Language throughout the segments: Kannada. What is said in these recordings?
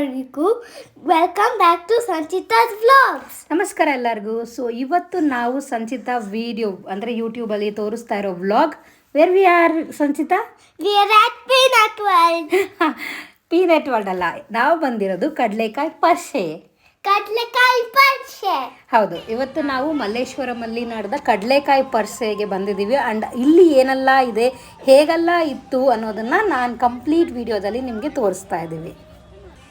ಎಲ್ಲರಿಗೂ welcome back to Sanchita's vlogs ನಮಸ್ಕಾರ ಎಲ್ಲರಿಗೂ. ಸೊ ಇವತ್ತು ನಾವು ಸಂಚಿತಾ ವಿಡಿಯೋ ಅಂದರೆ ಯೂಟ್ಯೂಬಲ್ಲಿ ತೋರಿಸ್ತಾ ಇರೋ vlog where we are Sanchita? We are at peanut world peanut world ಅಲ್ಲ. ನಾವು ಬಂದಿರೋದು ಕಡಲೆಕಾಯಿ ಪರ್ಷೆ. ಕಡಲೆಕಾಯಿ ಪರ್ಷೆ. ಹೌದು. ಇವತ್ತು ನಾವು ಮಲ್ಲೇಶ್ವರಮಲ್ಲಿ ನಡೆದ ಕಡಲೆಕಾಯಿ ಪರ್ಸೆಗೆ ಬಂದಿದ್ದೀವಿ. ಆ್ಯಂಡ್ ಇಲ್ಲಿ ಏನೆಲ್ಲ ಇದೆ ಹೇಗೆಲ್ಲ ಇತ್ತು ಅನ್ನೋದನ್ನು ನಾನು ಕಂಪ್ಲೀಟ್ ವಿಡಿಯೋದಲ್ಲಿ ನಿಮಗೆ ತೋರಿಸ್ತಾ ಇದ್ದೀವಿ.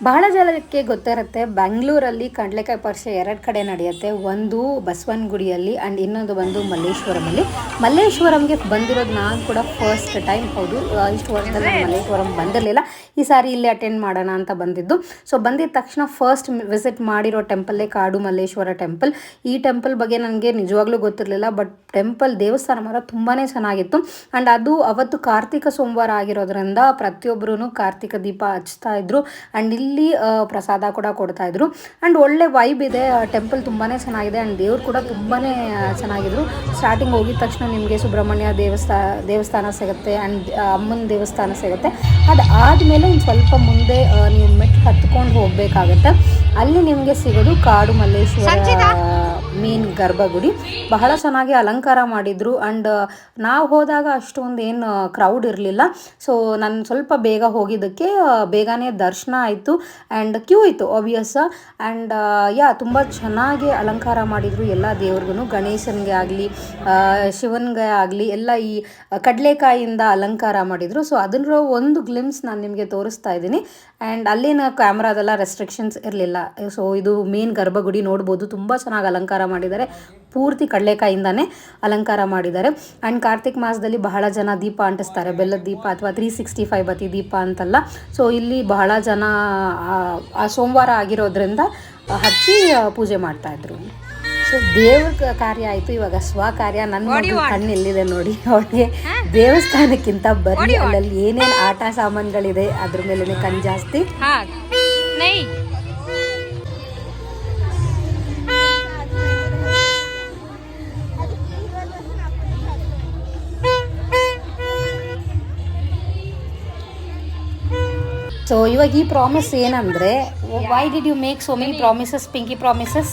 ಬಹಳ ಜನಕ್ಕೆ ಗೊತ್ತಿರುತ್ತೆ, ಬೆಂಗಳೂರಲ್ಲಿ ಕಡಲೆಕಾಯಿ ಪರಿಷೆ ಎರಡು ಕಡೆ ನಡೆಯುತ್ತೆ. ಒಂದು ಬಸವನಗುಡಿಯಲ್ಲಿ ಆ್ಯಂಡ್ ಇನ್ನೊಂದು ಬಂದು ಮಲ್ಲೇಶ್ವರಮಲ್ಲಿ ಮಲ್ಲೇಶ್ವರಂಗೆ ಬಂದಿರೋದು ನಾನು ಕೂಡ ಫಸ್ಟ್ ಟೈಮ್ ಹೌದು. ಇಷ್ಟು ವರ್ಷದಲ್ಲಿ ಮಲ್ಲೇಶ್ವರಂ ಬಂದಿರಲಿಲ್ಲ. ಈ ಸಾರಿ ಇಲ್ಲಿ ಅಟೆಂಡ್ ಮಾಡೋಣ ಅಂತ ಬಂದಿದ್ದು. ಸೊ ಬಂದಿದ ತಕ್ಷಣ ಫಸ್ಟ್ ವಿಸಿಟ್ ಮಾಡಿರೋ ಟೆಂಪಲ್ಲೇ ಕಾಡು ಮಲ್ಲೇಶ್ವರ ಟೆಂಪಲ್ ಈ ಟೆಂಪಲ್ ಬಗ್ಗೆ ನನಗೆ ನಿಜವಾಗ್ಲೂ ಗೊತ್ತಿರಲಿಲ್ಲ ಬಟ್ ಟೆಂಪಲ್ ದೇವಸ್ಥಾನ ಮಾತ್ರ ತುಂಬಾ ಚೆನ್ನಾಗಿತ್ತು. ಆ್ಯಂಡ್ ಅದು ಅವತ್ತು ಕಾರ್ತಿಕ ಸೋಮವಾರ ಆಗಿರೋದ್ರಿಂದ ಪ್ರತಿಯೊಬ್ಬರೂ ಕಾರ್ತಿಕ ದೀಪ ಹಚ್ತಾ ಇದ್ರು. ಆ್ಯಂಡ್ ಇಲ್ಲಿ ಆ, ಪ್ರಸಾದ ಕೂಡ ಕೊಡ್ತಾ ಇದ್ರು. ಆ್ಯಂಡ್ ಒಳ್ಳೆ ವೈಬ್ ಇದೆ. ಟೆಂಪಲ್ ತುಂಬಾ ಚೆನ್ನಾಗಿದೆ ಆ್ಯಂಡ್ ದೇವ್ರು ಕೂಡ ತುಂಬಾ ಚೆನ್ನಾಗಿದ್ರು. ಸ್ಟಾರ್ಟಿಂಗ್ ಹೋಗಿದ ತಕ್ಷಣ ನಿಮಗೆ ಸುಬ್ರಹ್ಮಣ್ಯ ದೇವಸ್ಥಾನ ದೇವಸ್ಥಾನ ಸಿಗುತ್ತೆ ಆ್ಯಂಡ್ ಅಮ್ಮನ ದೇವಸ್ಥಾನ ಸಿಗುತ್ತೆ. ಅದು ಆದಮೇಲೆ ಒಂದು ಸ್ವಲ್ಪ ಮುಂದೆ ನೀವು ಮೆಟ್ಟು ಹತ್ಕೊಂಡು ಹೋಗಬೇಕಾಗತ್ತೆ. ಅಲ್ಲಿ ನಿಮಗೆ ಸಿಗೋದು ಕಾಡು ಮಲ್ಲೇಶ್ವರ ಮೇನ್ ಗರ್ಭಗುಡಿ. ಬಹಳ ಚೆನ್ನಾಗಿ ಅಲಂಕಾರ ಮಾಡಿದ್ರು. ಆ್ಯಂಡ್ ನಾವು ಹೋದಾಗ ಅಷ್ಟೊಂದು ಏನು ಕ್ರೌಡ್ ಇರಲಿಲ್ಲ. ಸೊ ನಾನು ಸ್ವಲ್ಪ ಬೇಗ ಹೋಗಿದ್ದಕ್ಕೆ, ಬೇಗನೆ ದರ್ಶನ ಆಯಿತು. ಆ್ಯಂಡ್ ಕ್ಯೂ ಇತ್ತು ಆಬ್ವಿಯಸ್ ಆ್ಯಂಡ್ ಯಾ, ತುಂಬ ಚೆನ್ನಾಗಿ ಅಲಂಕಾರ ಮಾಡಿದರು ಎಲ್ಲ ದೇವ್ರಿಗೂ ಗಣೇಶನಿಗೆ ಆಗಲಿ ಶಿವನಿಗೆ ಆಗಲಿ, ಎಲ್ಲ ಈ ಕಡಲೆಕಾಯಿಯಿಂದ ಅಲಂಕಾರ ಮಾಡಿದರು. ಸೊ ಅದರ ಒಂದು ಗ್ಲಿಮ್ಸ್ ನಾನು ನಿಮಗೆ ತೋರಿಸ್ತಾ ಇದ್ದೀನಿ. ಆ್ಯಂಡ್ ಅಲ್ಲಿನ ಕ್ಯಾಮ್ರಾದೆಲ್ಲ ರೆಸ್ಟ್ರಿಕ್ಷನ್ಸ್ ಇರಲಿಲ್ಲ. ಸೊ ಇದು ಮೇನ್ ಗರ್ಭಗುಡಿ ನೋಡ್ಬೋದು. ತುಂಬ ಚೆನ್ನಾಗಿ ಅಲಂಕಾರ ಮಾಡಿದ್ದಾರೆ. ಪೂರ್ತಿ ಕಡಲೆಕಾಯಿಂದನೇ ಅಲಂಕಾರ ಮಾಡಿದ್ದಾರೆ. ಆ್ಯಂಡ್ ಕಾರ್ತಿಕ್ ಮಾಸದಲ್ಲಿ ಬಹಳ ಜನ ದೀಪ ಅಂಟಿಸ್ತಾರೆ. ಬೆಲ್ಲದ ದೀಪ ಅಥವಾ ತ್ರೀ ಸಿಕ್ಸ್ಟಿ ಫೈವ್ ಬತ್ತಿ ದೀಪ ಅಂತಲ್ಲ. ಸೊ ಇಲ್ಲಿ ಬಹಳ ಜನ ಆ- ಸೋಮವಾರ ಆಗಿರೋದ್ರಿಂದ ಹಚ್ಚಿ ಪೂಜೆ ಮಾಡ್ತಾ ಇದ್ರು. ಸೊ ದೇವ್ರ ಕಾರ್ಯ ಆಯಿತು. ಇವಾಗ ಸ್ವ ಕಾರ್ಯ ನನ್ನ ಕಣ್ಣು ಎಲ್ಲಿದೆ ನೋಡಿ. ಅವಳಿಗೆ ದೇವಸ್ಥಾನಕ್ಕಿಂತ ಬರೀ ಅಲ್ಲಲ್ಲಿ ಏನೇನು ಆಟ ಸಾಮಾನುಗಳಿದೆ ಅದ್ರ ಮೇಲೆ ಕಣ್ಣು ಜಾಸ್ತಿ. ಸೊ ಇವಾಗ ಈ ಪ್ರಾಮಿಸ್ ಏನಂದ್ರೆ why did you make so many promises pinky promises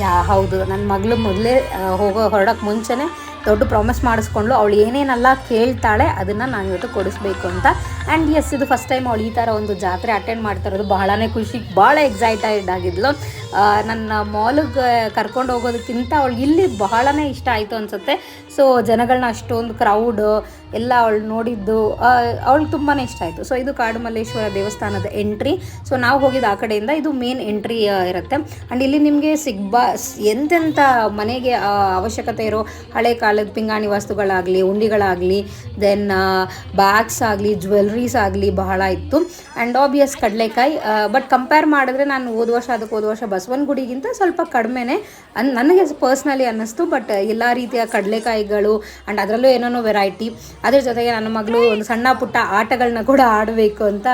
you ಹೌದು. ನನ್ನ ಮಗಳು ಮೊದಲೇ ಹೋಗೋ ಹೊರಡೋಕೆ ಮುಂಚೆನೇ ದೊಡ್ಡ ಪ್ರಾಮಿಸ್ ಮಾಡಿಸ್ಕೊಂಡ್ಲು ಅವಳು ಏನೇನೆಲ್ಲ ಕೇಳ್ತಾಳೆ ಅದನ್ನು ನಾನು ಇವತ್ತು ಕೊಡಿಸ್ಬೇಕು ಅಂತ. ಆ್ಯಂಡ್ ಎಸ್ ಇದು ಫಸ್ಟ್ ಟೈಮ್ ಅವಳು ಈ ಥರ ಒಂದು ಜಾತ್ರೆ ಅಟೆಂಡ್ ಮಾಡ್ತಾ ಇರೋದು. ಬಹಳನೇ ಖುಷಿ. ಭಾಳ ಎಕ್ಸೈಟೆಡ್ ಆಗಿದ್ಲು. ನನ್ನ ಮಾಲಿಗೆ ಕರ್ಕೊಂಡು ಹೋಗೋದಕ್ಕಿಂತ ಅವಳಿಗೆ ಇಲ್ಲಿ ಬಹಳನೇ ಇಷ್ಟ ಆಯಿತು ಅನಿಸುತ್ತೆ. ಸೊ ಜನಗಳನ್ನ ಅಷ್ಟೊಂದು ಕ್ರೌಡ್ ಎಲ್ಲ ಅವಳು ನೋಡಿದ್ದು ಅವಳು ತುಂಬಾ ಇಷ್ಟ ಆಯಿತು. ಸೊ ಇದು ಕಾಡು ಮಲ್ಲೇಶ್ವರ ದೇವಸ್ಥಾನದ ಎಂಟ್ರಿ ಸೊ ನಾವು ಹೋಗಿದ್ದು ಆ ಕಡೆಯಿಂದ ಇದು ಮೇನ್ ಎಂಟ್ರಿ ಇರುತ್ತೆ. ಆ್ಯಂಡ್ ಇಲ್ಲಿ ನಿಮಗೆ ಸಿಗ್ಬಾ ಎಂತೆಂಥ ಮನೆಗೆ ಅವಶ್ಯಕತೆ ಇರೋ ಹಳೆ ಕಾಲದ ಪಿಂಗಾಣಿ ವಸ್ತುಗಳಾಗಲಿ, ಉಂಡಿಗಳಾಗಲಿ ದೆನ್ ಬ್ಯಾಗ್ಸ್ ಆಗಲಿ ಜ್ಯುವೆಲ್ರೀಸ್ ಆಗಲಿ ಬಹಳ ಇತ್ತು. ಆ್ಯಂಡ್ ಆಬ್ವಿಯಸ್ ಕಡಲೆಕಾಯಿ ಬಟ್ ಕಂಪೇರ್ ಮಾಡಿದ್ರೆ ನಾನು ಹೋದ ವರ್ಷ, ಅದಕ್ಕೆ ಹೋದ ವರ್ಷ ಬಸವನಗುಡಿಗಿಂತ ಸ್ವಲ್ಪ ಕಡಿಮೆನೇ ನನಗೆ ಪರ್ಸ್ನಲಿ ಅನ್ನಿಸ್ತು ಬಟ್ ಎಲ್ಲ ರೀತಿಯ ಕಡಲೆಕಾಯಿಗಳು ಆ್ಯಂಡ್ ಅದರಲ್ಲೂ ಏನೇನೋ ವೆರೈಟಿ ಅದ್ರ ಜೊತೆಗೆ ನನ್ನ ಮಗಳು ಒಂದು ಸಣ್ಣ ಪುಟ್ಟ ಆಟಗಳನ್ನ ಕೂಡ ಆಡಬೇಕು ಅಂತ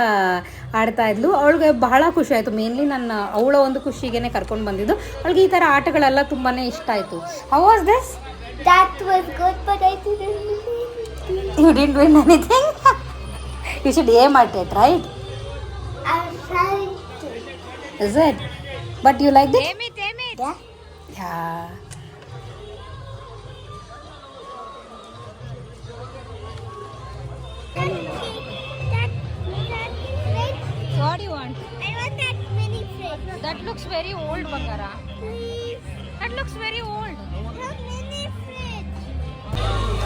ಆಡ್ತಾ ಇದ್ಲು. ಅವಳಿಗೆ ಬಹಳ ಖುಷಿ ಆಯಿತು. ಮೇನ್ಲಿ ನನ್ನ ಅವಳ ಒಂದು ಖುಷಿಗೆ ಕರ್ಕೊಂಡು ಬಂದಿದ್ದು. ಅವಳಿಗೆ ಈ ಥರ ಆಟಗಳೆಲ್ಲ ತುಂಬಾ ಇಷ್ಟ ಆಯಿತು. How was this that was good but I you didn't win anything you should aim at it right. Is it but you like that Yeah. Yeah What do you want? I want that mini fridge. That looks very old, Bangara. Please. That looks very old. The mini fridge.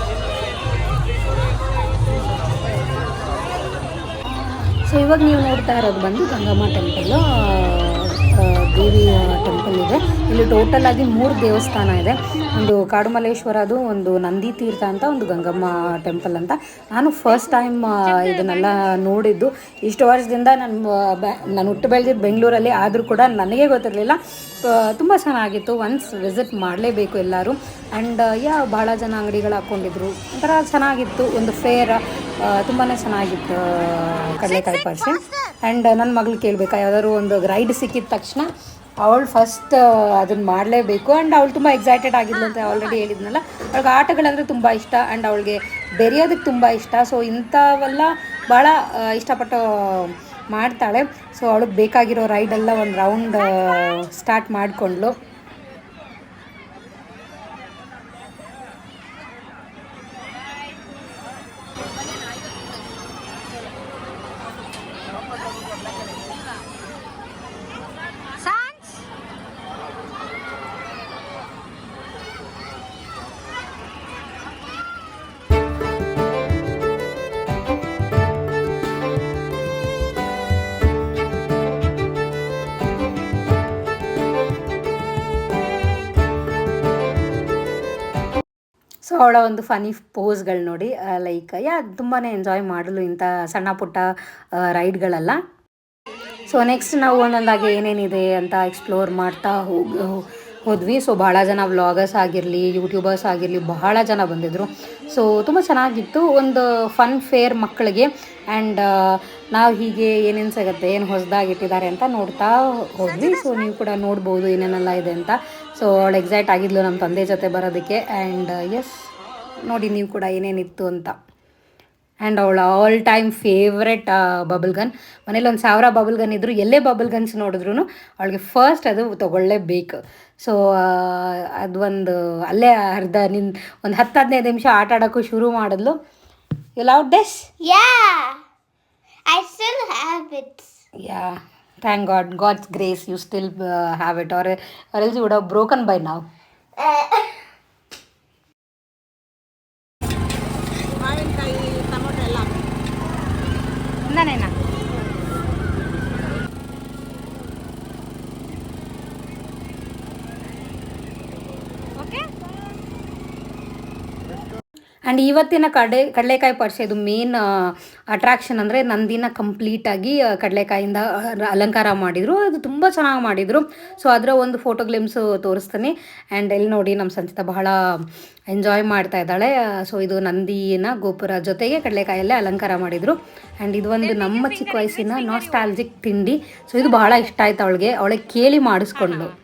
So ಇವಾಗ ನೀವು ನೋಡ್ತಾ ಇರೋದು ಬಂದು ಗಂಗಮ್ಮ ಟೆಂಪಲ್ಲು ದೇವಿ ಟೆಂಪಲ್ ಇದೆ. ಇಲ್ಲಿ ಟೋಟಲ್ ಆಗಿ ಮೂರು ದೇವಸ್ಥಾನ ಇದೆ. ಒಂದು ಕಾಡುಮಲ್ಲೇಶ್ವರದು ಒಂದು ನಂದಿ ತೀರ್ಥ ಅಂತ, ಒಂದು ಗಂಗಮ್ಮ ಟೆಂಪಲ್ ಅಂತ. ನಾನು ಫಸ್ಟ್ ಟೈಮ್ ಇದನ್ನೆಲ್ಲ ನೋಡಿದ್ದು. ಇಷ್ಟು ವರ್ಷದಿಂದ ನಾನು ನಾನು ಹುಟ್ಟು ಬೆಳೆದಿದ್ದು ಬೆಂಗಳೂರಲ್ಲಿ, ಆದರೂ ಕೂಡ ನನಗೆ ಗೊತ್ತಿರಲಿಲ್ಲ. ತುಂಬ ಚೆನ್ನಾಗಿತ್ತು. ಒನ್ಸ್ ವಿಸಿಟ್ ಮಾಡಲೇಬೇಕು ಎಲ್ಲರೂ. ಆ್ಯಂಡ್ ಯಾ ಭಾಳ ಜನ ಅಂಗಡಿಗಳು ಹಾಕ್ಕೊಂಡಿದ್ರು ಒಂಥರ ಚೆನ್ನಾಗಿತ್ತು. ಒಂದು ಫೇರ್ ತುಂಬಾ ಚೆನ್ನಾಗಿತ್ತು ಕಡಲೆಕಾಯಿ ಪರ್ಸೆ. ಆ್ಯಂಡ್ ನನ್ನ ಮಗಳು ಕೇಳಬೇಕಾ? ಯಾವ್ದಾದ್ರು ಒಂದು ರೈಡ್ ಸಿಕ್ಕಿದ ತಕ್ಷಣ ಅವಳು ಫಸ್ಟ್ ಅದನ್ನು ಮಾಡಲೇಬೇಕು. ಆ್ಯಂಡ್ ಅವಳು ತುಂಬ ಎಕ್ಸೈಟೆಡ್ ಆಗಿದ್ಲು ಅಂತ ಆಲ್ರೆಡಿ ಹೇಳಿದ್ನಲ್ಲ. ಅವಳಿಗೆ ಆಟಗಳಂದರೆ ತುಂಬ ಇಷ್ಟ. ಆ್ಯಂಡ್ ಅವಳಿಗೆ ಬೆರೆಯೋದಕ್ಕೆ ತುಂಬ ಇಷ್ಟ. ಸೊ ಇಂಥವೆಲ್ಲ ಭಾಳ ಇಷ್ಟಪಟ್ಟು ಮಾಡ್ತಾಳೆ. ಸೊ ಅವಳಿಗೆ ಬೇಕಾಗಿರೋ ರೈಡೆಲ್ಲ ಒಂದು ರೌಂಡ್ ಸ್ಟಾರ್ಟ್ ಮಾಡಿಕೊಂಡ್ಲು. ಸೊ ಅವಳ ಒಂದು ಫನಿ ಪೋಸ್ಗಳು ನೋಡಿ ಲೈಕ್ ಯಾ ತುಂಬಾ ಎಂಜಾಯ್ ಮಾಡಲು ಇಂಥ ಸಣ್ಣ ಪುಟ್ಟ ರೈಡ್ಗಳೆಲ್ಲ ಸೊ ನೆಕ್ಸ್ಟ್ ನಾವು ಒಂದೊಂದಾಗಿ ಏನೇನಿದೆ ಅಂತ ಎಕ್ಸ್ಪ್ಲೋರ್ ಮಾಡ್ತಾ ಹೋಗಿ ಹೋದ್ವಿ. ಸೊ ಭಾಳ ಜನ ವ್ಲಾಗರ್ಸ್ ಆಗಿರಲಿ ಯೂಟ್ಯೂಬರ್ಸ್ ಆಗಿರಲಿ, ಬಹಳ ಜನ ಬಂದಿದ್ದರು ಸೊ ತುಂಬ ಚೆನ್ನಾಗಿತ್ತು. ಒಂದು ಫನ್ ಫೇರ್ ಮಕ್ಕಳಿಗೆ. ಆ್ಯಂಡ್ ನಾವು ಹೀಗೆ ಏನೇನು ಸಿಗುತ್ತೆ, ಏನು ಹೊಸದಾಗಿ ಇಟ್ಟಿದ್ದಾರೆ ಅಂತ ನೋಡ್ತಾ ಹೋದ್ವಿ. ಸೊ ನೀವು ಕೂಡ ನೋಡ್ಬೋದು ಏನೇನೆಲ್ಲ ಇದೆ ಅಂತ. ಸೊ ಅವಳು ಎಕ್ಸೈಟ್ ಆಗಿದ್ಲು ನಮ್ಮ ತಂದೆ ಜೊತೆ ಬರೋದಕ್ಕೆ. ಆ್ಯಂಡ್ ಎಸ್ ನೋಡಿ ನೀವು ಕೂಡ ಏನೇನಿತ್ತು ಅಂತ. ಆ್ಯಂಡ್ ಅವಳ all time favourite bubble gun ಮನೇಲಿ ಒಂದು ಸಾವಿರ ಬಬಲ್ ಗನ್ ಇದ್ದರು ಎಲ್ಲೇ ಬಬಲ್ ಗನ್ಸ್ ನೋಡಿದ್ರು ಅವಳಿಗೆ ಫಸ್ಟ್ ಅದು ತೊಗೊಳ್ಳೇಬೇಕು. ಸೊ ಅದು ಒಂದು ಅಲ್ಲೇ ಅರ್ಧ ನಿನ್ ಒಂದು ಹತ್ತು ಹದಿನೈದು ನಿಮಿಷ ಆಟ ಆಡೋಕ್ಕೂ ಶುರು ಮಾಡಿದ್ಲು. You love this yeah I still have it's yeah thank God God's grace you still have it or or else would have broken by ನಾವು Uh, ನಾನೇನಾ ಓಕೆ ಆ್ಯಂಡ್ ಇವತ್ತಿನ ಕಡೆ, ಕಡಲೆಕಾಯಿ ಪರಿಷೆದು ಮೇನ್ ಅಟ್ರಾಕ್ಷನ್ ಅಂದರೆ ನಂದಿನ ಕಂಪ್ಲೀಟಾಗಿ ಕಡಲೆಕಾಯಿಂದ ಅಲಂಕಾರ ಮಾಡಿದರು. ಅದು ತುಂಬ ಚೆನ್ನಾಗಿ ಮಾಡಿದರು. ಸೊ ಅದರ ಒಂದು ಫೋಟೋ ಗ್ಲಿಮ್ಸು ತೋರಿಸ್ತೀನಿ. ಆ್ಯಂಡ್ ಎಲ್ಲಿ ನೋಡಿ ನಮ್ಮ ಸಂಚಿತ ಬಹಳ ಎಂಜಾಯ್ ಮಾಡ್ತಾ ಇದ್ದಾಳೆ. ಸೊ ಇದು ನಂದಿನ ಗೋಪುರ ಜೊತೆಗೆ ಕಡಲೆಕಾಯಲ್ಲೇ ಅಲಂಕಾರ ಮಾಡಿದರು. ಆ್ಯಂಡ್ ಇದು ಒಂದು ನಮ್ಮ ಚಿಕ್ಕ ವಯಸ್ಸಿನ ನಾಸ್ಟಾಲ್ಜಿಕ್ ತಿಂಡಿ. ಸೊ ಇದು ಬಹಳ ಇಷ್ಟ ಆಯ್ತು ಅವಳಿಗೆ. ಅವಳಿಗೆ ಕೇಳಿ ಮಾಡಿಸ್ಕೊಂಡ್ಳು.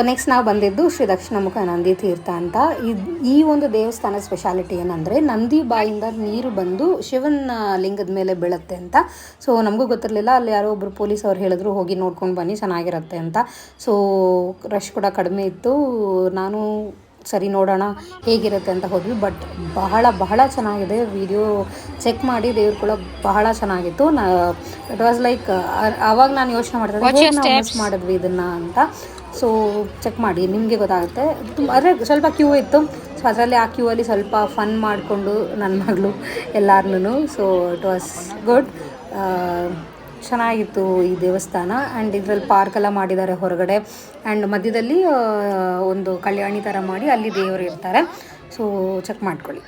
ಸೊ ನೆಕ್ಸ್ಟ್ ನಾವು ಬಂದಿದ್ದು ಶ್ರೀ ದಕ್ಷಿಣಮುಖ ನಂದಿ ತೀರ್ಥ ಅಂತ. ಈ ಒಂದು ದೇವಸ್ಥಾನ ಸ್ಪೆಷಾಲಿಟಿ ಏನಂದರೆ ನಂದಿ ಬಾಯಿಂದ ನೀರು ಬಂದು ಶಿವನ ಲಿಂಗದ ಮೇಲೆ ಬೀಳುತ್ತೆ ಅಂತ. ಸೊ ನಮಗೂ ಗೊತ್ತಿರಲಿಲ್ಲ ಅಲ್ಲಿ ಯಾರೋ ಒಬ್ಬರು ಪೊಲೀಸ್ ಅವ್ರು ಹೇಳಿದ್ರು ಹೋಗಿ ನೋಡ್ಕೊಂಡು ಬನ್ನಿ ಚೆನ್ನಾಗಿರುತ್ತೆ ಅಂತ. ಸೊ ರಶ್ ಕೂಡ ಕಡಿಮೆ ಇತ್ತು. ನಾನು ಸರಿ ನೋಡೋಣ ಹೇಗಿರುತ್ತೆ ಅಂತ ಹೋದ್ವಿ ಬಟ್ ಬಹಳ ಬಹಳ ಚೆನ್ನಾಗಿದೆ. ವಿಡಿಯೋ ಚೆಕ್ ಮಾಡಿ ದೇವ್ರು ಕೂಡ ಬಹಳ ಚೆನ್ನಾಗಿತ್ತು. ನಾ ಇಟ್ ವಾಸ್ ಲೈಕ್ ಅವಾಗ ನಾನು ಯೋಚನೆ ಮಾಡ್ತಿದ್ದೆ ಮಿಸ್ ಮಾಡಿದ್ವಿ ಇದನ್ನ ಅಂತ. ಸೊ ಚೆಕ್ ಮಾಡಿ, ನಿಮಗೆ ಗೊತ್ತಾಗುತ್ತೆ. ತುಂಬ ಅಂದರೆ ಸ್ವಲ್ಪ ಕ್ಯೂ ಇತ್ತು. ಸೊ ಅದರಲ್ಲಿ ಆ ಕ್ಯೂ ಅಲ್ಲಿ ಸ್ವಲ್ಪ ಫನ್ ಮಾಡಿಕೊಂಡು ನನ್ನ ಮಗಳು ಎಲ್ಲಾರ್ನು ಸೊ ಇಟ್ ವಾಸ್ ಗುಡ್ ಚೆನ್ನಾಗಿತ್ತು ಈ ದೇವಸ್ಥಾನ. ಆ್ಯಂಡ್ ಇದರಲ್ಲಿ ಪಾರ್ಕ್ ಎಲ್ಲ ಮಾಡಿದ್ದಾರೆ ಹೊರಗಡೆ. ಆ್ಯಂಡ್ ಮಧ್ಯದಲ್ಲಿ ಒಂದು ಕಲ್ಯಾಣಿ ಥರ ಮಾಡಿ ಅಲ್ಲಿ ದೇವರು ಇರ್ತಾರೆ. ಸೊ ಚೆಕ್ ಮಾಡ್ಕೊಳ್ಳಿ.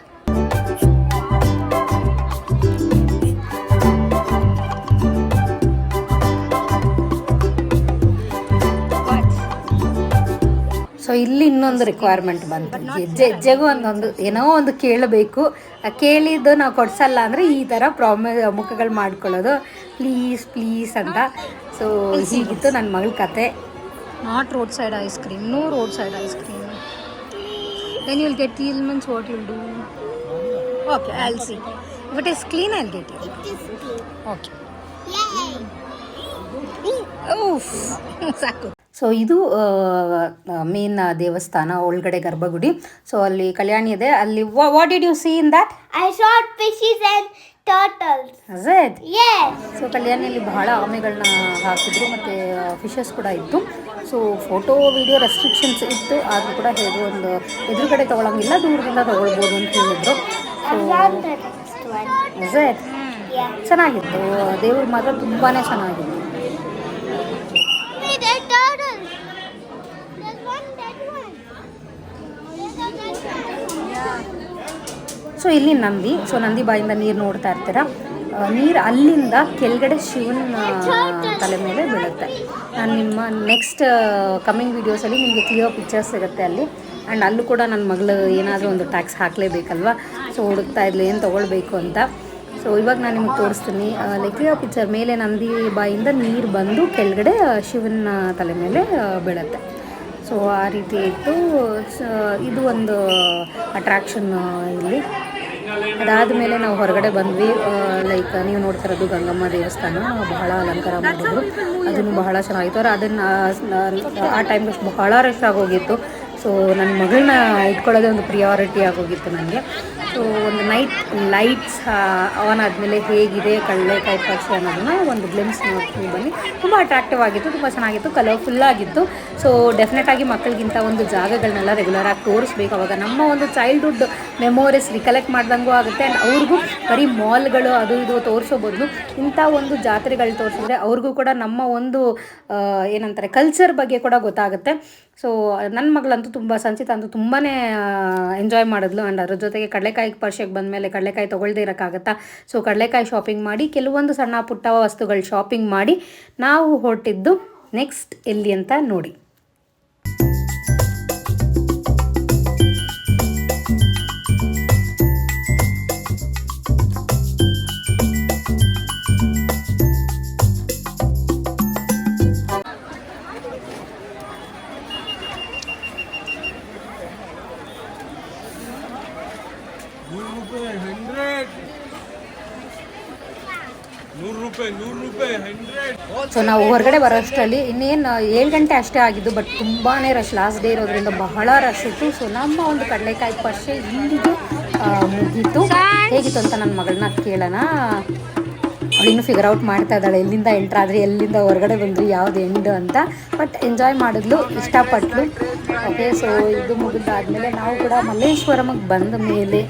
ಸೊ ಇಲ್ಲಿ ಇನ್ನೊಂದು ರಿಕ್ವೈರ್ಮೆಂಟ್ ಬಂತು. ಹೆಜ್ಜೆ ಹೆಜ್ಜೆಗೂ ಒಂದೊಂದು ಏನೋ ಒಂದು ಕೇಳಬೇಕು. ಕೇಳಿದ್ದು ನಾವು ಕೊಡ್ಸಲ್ಲ ಅಂದರೆ ಈ ಥರ ಪ್ರಾಮಿ ಮುಖಗಳು ಮಾಡ್ಕೊಳ್ಳೋದು. ಪ್ಲೀಸ್ ಪ್ಲೀಸ್ ಅಂತ. ಸೊ ಹೀಗಿತ್ತು ನನ್ನ ಮಗಳ ಕತೆ. Not road side ice cream no road side ice cream then you will get ill means what you'll do okay I'll see if it is clean I'll get you okay. ಸಾಕು ಸೊ ಇದು ಮೇನ್ ದೇವಸ್ಥಾನ ಒಳಗಡೆ ಗರ್ಭಗುಡಿ. ಸೊ ಅಲ್ಲಿ ಕಲ್ಯಾಣಿ ಇದೆ. ಅಲ್ಲಿ what did you see in that I shot fishes and turtles asset yes so ಕಲ್ಯಾಣಿಯಲ್ಲಿ ಬಹಳ ಆಮೆಗಳನ್ನ ಹಾಕಿದ್ರು. ಮತ್ತು ಫಿಶಸ್ ಕೂಡ ಇತ್ತು. ಸೊ ಫೋಟೋ ವಿಡಿಯೋ ರೆಸ್ಟ್ರಿಕ್ಷನ್ಸ್ ಇತ್ತು. ಆದರೂ ಕೂಡ ಹೇಗೆ ಒಂದು ಎದುರುಗಡೆ ತೊಗೊಳಂಗಿಲ್ಲ. ದೂರದಿಂದ ತಗೊಳ್ಬೋದು ಅಂತ ಹೇಳಿದ್ರು. So Yeah. ಚೆನ್ನಾಗಿತ್ತು. ದೇವ್ರ ಮಾತ್ರ ತುಂಬಾ ಚೆನ್ನಾಗಿತ್ತು ಸೊ ಇಲ್ಲಿ ನಂದಿ. ಸೊ ನಂದಿ ಬಾಯಿಂದ ನೀರು ನೋಡ್ತಾ ಇರ್ತೀರ. ನೀರು ಅಲ್ಲಿಂದ ಕೆಳಗಡೆ ಶಿವನ ತಲೆ ಮೇಲೆ ಬೀಳುತ್ತೆ. ನಾನು ನಿಮ್ಮ ನೆಕ್ಸ್ಟ್ ಕಮ್ಮಿಂಗ್ ವೀಡಿಯೋಸಲ್ಲಿ ನಿಮಗೆ ಕ್ಲಿಯರ್ ಪಿಕ್ಚರ್ಸ್ ಸಿಗುತ್ತೆ ಅಲ್ಲಿ. ಆ್ಯಂಡ್ ಅಲ್ಲೂ ಕೂಡ ನನ್ನ ಮಗಳು ಏನಾದರೂ ಒಂದು ಟ್ಯಾಕ್ಸ್ ಹಾಕಲೇಬೇಕಲ್ವ? ಸೊ ಹುಡುಕ್ತಾ ಇರಲಿ ಏನು ತೊಗೊಳ್ಬೇಕು ಅಂತ. ಸೊ ಇವಾಗ ನಾನು ನಿಮಗೆ ತೋರಿಸ್ತೀನಿ. ಲೈಕ್ ಕ್ಲಿಯರ್ ಪಿಕ್ಚರ್ ಮೇಲೆ ನಂದಿ ಬಾಯಿಂದ ನೀರು ಬಂದು ಕೆಳಗಡೆ ಶಿವನ ತಲೆ ಮೇಲೆ ಬೀಳುತ್ತೆ. ಸೊ ಆ ರೀತಿ ಇತ್ತು ಇದು ಒಂದು ಅಟ್ರಾಕ್ಷನ್ ಇಲ್ಲಿ. ಅದಾದ ಮೇಲೆ ನಾವು ಹೊರಗಡೆ ಬಂದ್ವಿ ಲೈಕ್ ನೀವು ನೋಡ್ತಿರೋದು ಗಂಗಮ್ಮ ದೇವಸ್ಥಾನ ಬಹಳ ಅಲಂಕಾರ ಮಾಡಿದ್ರು. ಅದನ್ನು ಬಹಳ ಚೆನ್ನಾಗಿತ್ತು. ಅವ್ರು ಅದನ್ನು, ಆ ಟೈಮ್ ಬಹಳ ರಶ್ ಆಗೋಗಿತ್ತು ಸೊ ನನ್ನ ಮಗಳನ್ನ ಇಟ್ಕೊಳ್ಳೋದೇ ಒಂದು ಪ್ರಿಯಾರಿಟಿ ಆಗೋಗಿತ್ತು ನನಗೆ ಸೊ ಒಂದು ನೈಟ್ ಲೈಟ್ಸ್ ಆನ್ ಆದಮೇಲೆ ಹೇಗಿದೆ ಕಡಲೆಕಾಯಿ ಪಕ್ಷಿ ಅನ್ನೋದನ್ನ ಒಂದು ಗ್ಲಿಮ್ಸ್ ನೋಡ್ತೀನಿ ಬನ್ನಿ ತುಂಬ ಅಟ್ರಾಕ್ಟಿವ್ ಆಗಿತ್ತು, ತುಂಬ ಚೆನ್ನಾಗಿತ್ತು ಕಲರ್ಫುಲ್ ಆಗಿತ್ತು. ಸೊ ಡೆಫಿನೆಟಾಗಿ ಮಕ್ಕಳಿಗಿಂತ ಒಂದು ಜಾಗಗಳನ್ನೆಲ್ಲ ರೆಗ್ಯುಲರ್ ಆಗಿ ತೋರಿಸ್ಬೇಕು. ಅವಾಗ ನಮ್ಮ ಒಂದು ಚೈಲ್ಡ್ಹುಡ್ ಮೆಮೊರೀಸ್ ರಿಕಲೆಕ್ಟ್ ಮಾಡ್ದಂಗೂ ಆಗುತ್ತೆ. ಆ್ಯಂಡ್ ಅವ್ರಿಗೂ ಬರೀ ಮಾಲ್ಗಳು ಅದು ಇದು ತೋರಿಸೋ ಬದಲು ಇಂಥ ಒಂದು ಜಾತ್ರೆಗಳು ತೋರಿಸಿದ್ರೆ ಅವ್ರಿಗೂ ಕೂಡ ನಮ್ಮ ಒಂದು ಏನಂತಾರೆ ಕಲ್ಚರ್ ಬಗ್ಗೆ ಕೂಡ ಗೊತ್ತಾಗುತ್ತೆ. ಸೊ ನನ್ನ ಮಗಳಂತೂ ತುಂಬ ಸಂಚಿತ ಅಂತೂ ತುಂಬಾ ಎಂಜಾಯ್ ಮಾಡಿದ್ಲು ಆ್ಯಂಡ್ ಅದ್ರ ಜೊತೆಗೆ ಕಡಲೆಕಾಯಿ ಪರ್ಷೆಗೆ ಬಂದಮೇಲೆ ಕಡಲೆಕಾಯಿ ತೊಗೊಳ್ದೇ ಇರೋಕ್ಕಾಗತ್ತಾ? ಸೊ ಕಡಲೆಕಾಯಿ ಶಾಪಿಂಗ್ ಮಾಡಿ, ಕೆಲವೊಂದು ಸಣ್ಣ ಪುಟ್ಟ ವಸ್ತುಗಳು ಶಾಪಿಂಗ್ ಮಾಡಿ ನಾವು ಹೊರಟಿದ್ದು ನೆಕ್ಸ್ಟ್ ಎಲ್ಲಿ ಅಂತ ನೋಡಿ. ಸೊ ನಾವು ಹೊರಗಡೆ ಬರೋಷ್ಟರಲ್ಲಿ ಇನ್ನೇನು ಏಳು ಗಂಟೆ ಅಷ್ಟೇ ಆಗಿದ್ದು ಬಟ್ ತುಂಬಾ ರಶ್ ಲಾಸ್ಟ್ ಡೇ ಇರೋದ್ರಿಂದ ಬಹಳ ರಶ್ ಇತ್ತು. ಸೊ ನಮ್ಮ ಒಂದು ಕಡಲೆಕಾಯಿ ಪರ್ಷೆ ಇಲ್ಲಿಗೆ ಮುಗೀತು. ಹೇಗಿತ್ತು ಅಂತ ನನ್ನ ಮಗಳನ್ನ ಕೇಳೋಣ. ಅವಳಿನ್ನು ಫಿಗರ್ ಔಟ್ ಮಾಡ್ತಾ ಇದ್ದಾಳೆ. ಎಲ್ಲಿಂದ ಎಂಟ್ರ್ ಆದರೆ, ಎಲ್ಲಿಂದ ಹೊರಗಡೆ ಬಂದ್ರಿ, ಯಾವ್ದು ಎಂಡ್ ಅಂತ. ಬಟ್ ಎಂಜಾಯ್ ಮಾಡಿದ್ಲು, ಇಷ್ಟಪಟ್ಲು. ಓಕೆ ಸೊ ಇದು ಮುಗಿದಾದ್ಮೇಲೆ ನಾವು ಕೂಡ ಮಲ್ಲೇಶ್ವರಮಿಗೆ ಬಂದ ಮೇಲೆ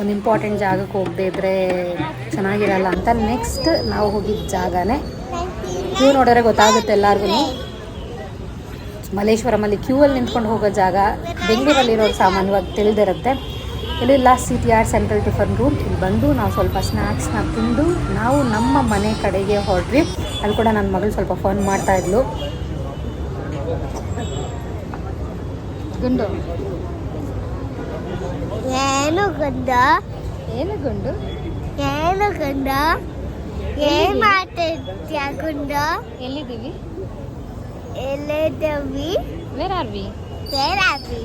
ಒಂದು ಇಂಪಾರ್ಟೆಂಟ್ ಜಾಗಕ್ಕೆ ಹೋಗದೆ ಇದ್ರೆ ಚೆನ್ನಾಗಿರಲ್ಲ ಅಂತ ನೆಕ್ಸ್ಟ್ ನಾವು ಹೋಗಿದ್ದ ಜಾಗನೇ. ಕ್ಯೂ ನೋಡಿದ್ರೆ ಗೊತ್ತಾಗುತ್ತೆ ಎಲ್ಲರಿಗೂ ಮಲ್ಲೇಶ್ವರಮಲ್ಲಿ ಕ್ಯೂ ಅಲ್ಲಿ ನಿಂತ್ಕೊಂಡು ಹೋಗೋ ಜಾಗ, ಬೆಂಗಳೂರಲ್ಲಿರೋರು ಸಾಮಾನ್ಯವಾಗಿ ತಿಳಿದಿರುತ್ತೆ. ಇಲ್ಲಿ last C T R central tiffin room ಇಲ್ಲಿ ಬಂದು ನಾವು ಸ್ವಲ್ಪ ಸ್ನ್ಯಾಕ್ಸ್ನ ತಿಂದು, ನಾವು ನಮ್ಮ ಮನೆ ಕಡೆಗೆ ಹೊರಟ್ವಿ. ಅಲ್ಲಿ ಕೂಡ ನನ್ನ ಮಗಳು ಸ್ವಲ್ಪ ಫೋನ್ ಮಾಡ್ತಾಯಿದ್ಲು ಗುಂಡು. ಏನು ಗಂಡ ಏನು ಗುಂಡು ಏನು ಗಂಡ ಏನ್ ಮಾಡ್ತಿದ್ಯಾ ಗುಂಡ ಎಲ್ಲಿದ್ದೀವಿ ಎಲ್ಲಿದ್ದೀವಿ ವೇರ್ ಆರ್ ವಿ ಬೇರಾದ್ವಿ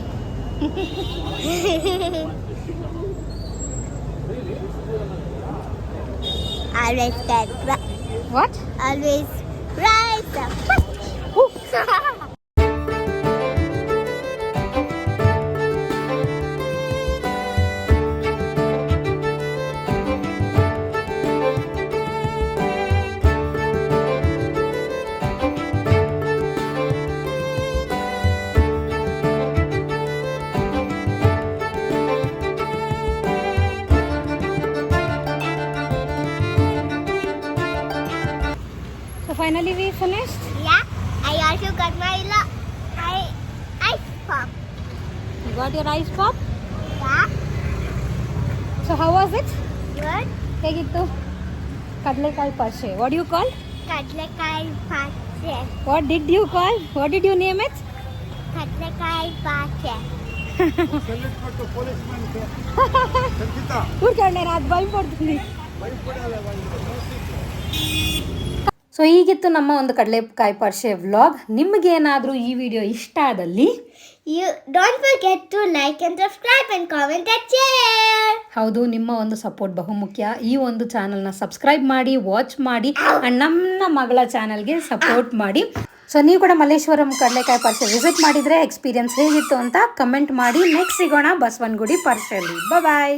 Always get right. What Always right. So finally we finished Yeah, I also got my lo- I ice pop. You got your ice pop Yeah, so how was it good. ಹೇಗಿತ್ತು Kadalekai Parishe what you call Kadlekai Pache what did you call what did you name it Kadlekai Pache select ಮಾಡ್ಕೊ ಪೊಲೀಸ್ ಮ್ಯಾನ್ಗೆ ಖಂಡಿತ ಕೂತ್ಕೊಂಡೆ ಅದು ಭಯಪಡ್ತೀನಿ ಸೊ ಹೀಗಿತ್ತು ನಮ್ಮ ಒಂದು ಕಡಲೆಕಾಯಿ ಪರ್ಷೆ ವ್ಲಾಗ್ ನಿಮಗೇನಾದರೂ ಈ ವಿಡಿಯೋ ಇಷ್ಟ ಆದಲ್ಲಿ? You don't forget to like and subscribe and comment and share ಹೌದು ನಿಮ್ಮ ಒಂದು ಸಪೋರ್ಟ್ ಬಹುಮುಖ್ಯ. ಈ ಒಂದು ಚಾನಲ್ನ ಸಬ್ಸ್ಕ್ರೈಬ್ ಮಾಡಿ ವಾಚ್ ಮಾಡಿ ಆ್ಯಂಡ್ ನಮ್ಮ ಮಗಳ ಚಾನಲ್ಗೆ ಸಪೋರ್ಟ್ ಮಾಡಿ. ಸೊ ನೀವು ಕೂಡ ಮಲ್ಲೇಶ್ವರಂ ಕಡಲೆಕಾಯಿ ಪರ್ಸೆ ವಿಸಿಟ್ ಮಾಡಿದರೆ ಎಕ್ಸ್ಪೀರಿಯನ್ಸ್ ಹೇಗಿತ್ತು ಅಂತ ಕಮೆಂಟ್ ಮಾಡಿ. ನೆಕ್ಸ್ಟ್ ಸಿಗೋಣ ಬಸವನಗುಡಿ ಪರ್ಷೆಯಲ್ಲಿ. ಬಾಯ್